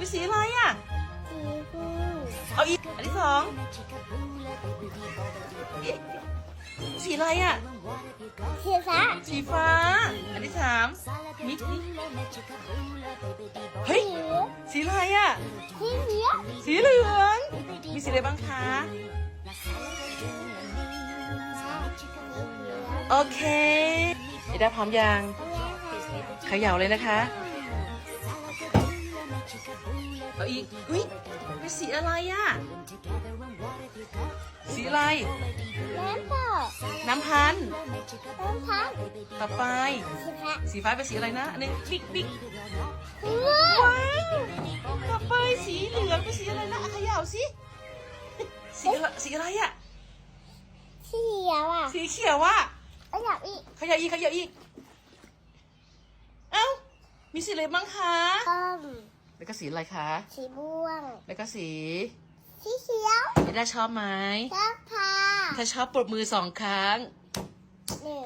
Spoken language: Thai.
เป็นสีอะไรอะสีฟูเอาอีกอันที่สองสีอะไรอะสีฟ้าสีฟ้า อันที่สามมิกนี่เฮ้ยสีอะไรอะสีเหลืองสีเหลืองมีสีอะไรบ้างคะโอเคเอด้าพร้อมยังเขย่าเลยนะคะ เอาอีกอุ้ยเป็นสีอะไรอะ สีอะไร น้ำเปล่าน้ำพันธุ์น้ำพันต่อไปสีฟ้าสีฟ้าเป็นสีอะไรนะอันนี้บิ๊กบิ๊กเหลืองว้าวต่อไปสีเหลืองเป็นสีอะไรนะอะเขย่าสิสีอะไรสีอะไรอะสีเขียวอะสีเขียวอะ เอาอยากอีกเขย่าอีกเขย่าอีก เอ้า มีสีอะไรบ้างคะส้ม แล้วก็สีอะไรคะ สีม่วง แล้วก็สี สีเขียวเอด้าชอบไหมชอบค่ะ ถ้าชอบปรบมือสองครั้งหนึ่ง